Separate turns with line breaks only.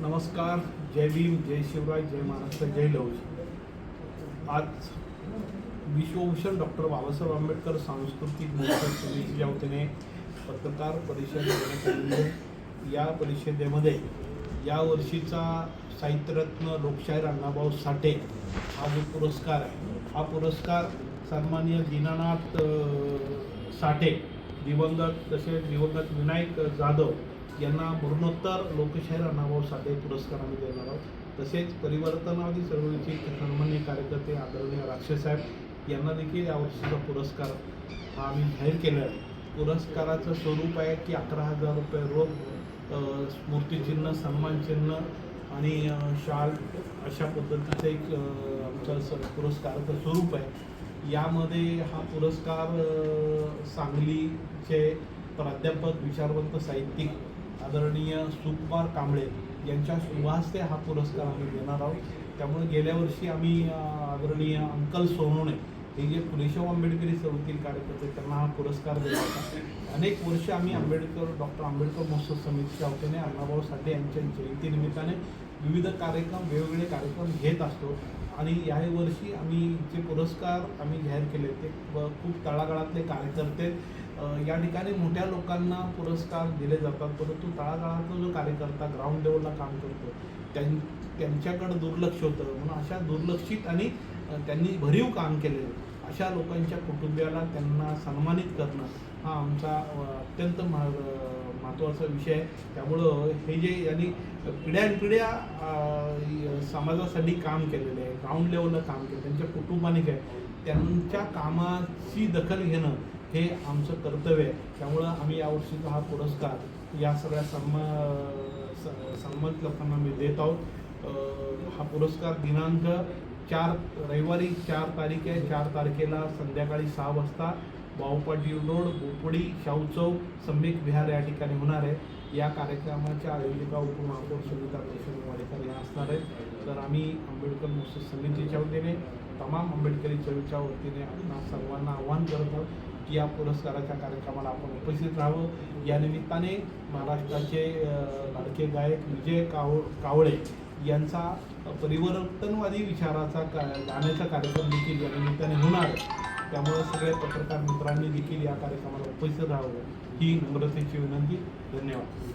नमस्कार जय भीम जय शिवराय जय महाराष्ट्र जय लवज आज विश्वभूषण डॉक्टर बाबासाहेब आंबेडकर सांस्कृतिक महोत्सव समितीच्या वतीने पत्रकार परिषद घेण्यात या परिषदेमध्ये या वर्षीचा साहित्यरत्न लोकशाहीर अण्णाभाऊ साठे हा जो पुरस्कार आहे हा पुरस्कार सन्माननीय दीनानाथ साठे दिवंगत तसेच दिवंगत विनायक जाधव यांना मरणोत्तर लोकशाहीर अण्णाभाऊ साठे पुरस्कार आम्ही देणार आहोत. तसेच परिवर्तनवादी चळवळीचे सन्मान्य कार्यकर्ते आदरणीय राक्षसाहेब यांना देखील यावर्षीचा पुरस्कार हा आम्ही जाहीर केला आहे. पुरस्काराचं स्वरूप आहे की अकरा हजार रुपये रोख स्मृतिचिन्ह सन्मानचिन्ह आणि शाल अशा पद्धतीचं एक आमचं स पुरस्काराचं स्वरूप आहे. यामध्ये हा पुरस्कार सांगलीचे प्राध्यापक विचारवंत साहित्यिक आदरणीय सुकुमार कांबळे यांच्या शुभास्ते हा पुरस्कार आम्ही देणार आहोत. त्यामुळे गेल्या वर्षी आम्ही आदरणीय अंकल सोनवणे हे जे फुलेशाह आंबेडकरी चळवळीतील कार्यकर्ते त्यांना हा पुरस्कार दिला होता. अनेक वर्ष आम्ही आंबेडकर डॉक्टर आंबेडकर महोत्सव समितीच्या वतीने अण्णाभाऊ साठे यांच्या जयंतीनिमित्ताने विविध कार्यक्रम वेगवेगळे कार्यक्रम घेत असतो. आणि याही वर्षी आम्ही जे पुरस्कार आम्ही जाहीर केले ते खूप तळागाळातले कार्यकर्ते या ठिकाणी मोठ्या लोकांना पुरस्कार दिले जातात. परंतु तळागाळातला जो कार्यकर्ता ग्राउंड लेवलला काम करतो त्यां त्यांच्याकडं दुर्लक्ष होतं. म्हणून अशा दुर्लक्षित आणि त्यांनी भरीव काम केलेलं अशा लोकांच्या कुटुंबियाला त्यांना सन्मानित करणं हा आमचा अत्यंत मह- महत्त्वाचा विषय आहे. त्यामुळं हे जे यांनी पिढ्यानपिढ्या समाजासाठी काम केलेलं आहे ग्राउंड लेवलला काम केलं त्यांच्या कुटुंबाने काय त्यांच्या कामाची दखल घेणं हे आमचं कर्तव्य आहे. त्यामुळं आम्ही यावर्षीचा हा पुरस्कार या सगळ्या सन्मा स- लोकांना मी देत आहोत. हा पुरस्कार दिनांक चार रविवारी चार तारीख आहे. चार तारखेला संध्याकाळी सहा वाजता बावपाटी रोड बोपडी शाहू चौक सम्यक विहार या ठिकाणी होणार आहे. या कार्यक्रमाच्या आयोजिका उपमहापौर सुनीता कृष्ण वाडेकर या असणार आहेत. तर आम्ही आंबेडकर महोत्सव समितीच्या वतीने तमाम आंबेडकरी चळवळीच्या वतीने आपणा सर्वांना आव्हान करत आहोत. की या पुरस्काराच्या कार्यक्रमाला आपण उपस्थित राहावं. या निमित्ताने महाराष्ट्राचे लाडके गायक विजय काव कावळे यांचा परिवर्तनवादी विचाराचा का गाण्याचा कार्यक्रम देखील या निमित्ताने होणार आहे. त्यामुळे सगळे पत्रकार मित्रांनी देखील या कार्यक्रमाला उपस्थित राहावं. ही नम्रतेची विनंती. धन्यवाद.